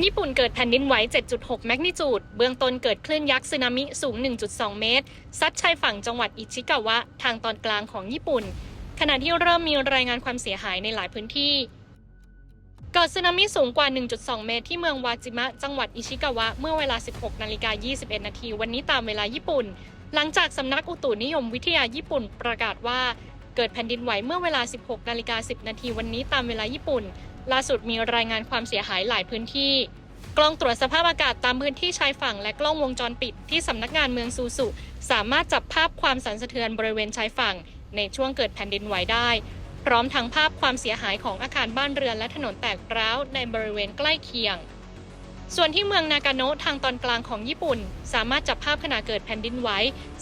ญี่ปุ่นเกิดแผ่นดินไหว 7.6 แมกนิจูด เบื้องต้นเกิดคลื่นยักษ์สึนามิสูง 1.2 เมตร ซัดชายฝั่งจังหวัดอิชิกาวะ ทางตอนกลางของญี่ปุ่น ขณะที่เริ่มมีรายงานความเสียหายในหลายพื้นที่เกิดสึนามิสูงกว่า 1.2 เมตร ที่เมืองวาจิมะ จังหวัดอิชิกาวะ เมื่อเวลา 16 นาฬิกา 21 นาที วันนี้ตามเวลาญี่ปุ่น หลังจากสำนักอุตุนิยมวิทยาญี่ปุ่นประกาศว่า เกิดแผ่นดินไหวเมื่อเวลา 16 นาฬิกา 10 นาที วันนี้ตามเวลาญี่ปุ่น ล่าสุดมีรายงานความเสียหายหลายพื้นที่ กล้องตรวจสภาพอากาศตามพื้นที่ชายฝั่งและกล้องวงจรปิดที่สำนักงานเมืองซูซุสามารถจับภาพความสั่นสะเทือนบริเวณชายฝั่ง ในช่วงเกิดแผ่นดินไหวได้ พร้อมทั้งภาพความเสียหายของอาคารบ้านเรือนและถนนแตกร้าวในบริเวณใกล้เคียง ส่วนที่เมืองนากาโนะทางตอนกลางของญี่ปุ่น สามารถจับภาพขณะเกิดแผ่นดินไหว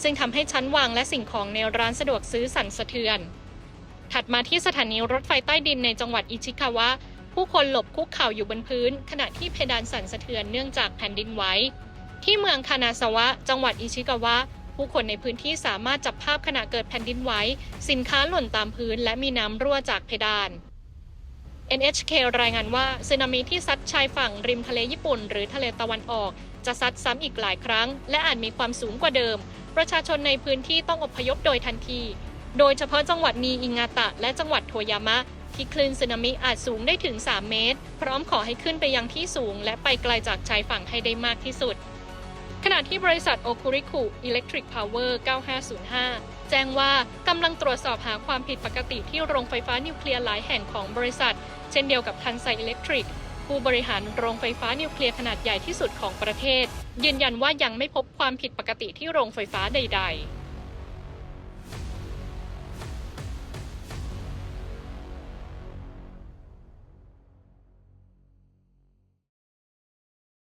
ซึ่งทำให้ชั้นวางและสิ่งของในร้านสะดวกซื้อสั่นสะเทือนถัดมาที่สถานีรถไฟใต้ดินในจังหวัดอิชิคาวะ ผู้คนหลบคุกเข่าอยู่บนพื้น ขณะที่เพดานสั่นสะเทือนเนื่องจากแผ่นดินไหวที่เมืองคานาซาวะ จังหวัดอิชิกาวะ ผู้คนในพื้นที่สามารถจับภาพขณะเกิดแผ่นดินไหวสินค้าหล่นตามพื้น และมีน้ำรั่วจากเพดาน NHK รายงานว่าสึนามิที่ซัดชายฝั่งริมทะเลญี่ปุ่น หรือทะเลตะวันออก จะซัดซ้ำอีกหลายครั้ง และอาจมีความสูงกว่าเดิม ประชาชนในพื้นที่ต้องอพยพโดยทันที โดยเฉพาะจังหวัดนีอิงาตะ และจังหวัดโทยามะ ที่คลื่นสึนามิอาจสูงได้ถึง 3 เมตร พร้อมขอให้ขึ้นไปยังที่สูง และไปไกลจากชายฝั่งให้ได้มากที่สุด ขณะที่บริษัทโอคุริคุอิเล็กทริกพาวเวอร์ 9505 แจ้งว่ากำลังตรวจสอบหาความผิดปกติที่โรงไฟฟ้านิวเคลียร์หลายแห่งของบริษัท เช่นเดียวกับทันไซอิเล็กทริกผู้บริหารโรงไฟฟ้านิวเคลียร์ขนาดใหญ่ที่สุดของประเทศ ยืนยันว่ายังไม่พบความผิดปกติที่โรงไฟฟ้าใด ๆ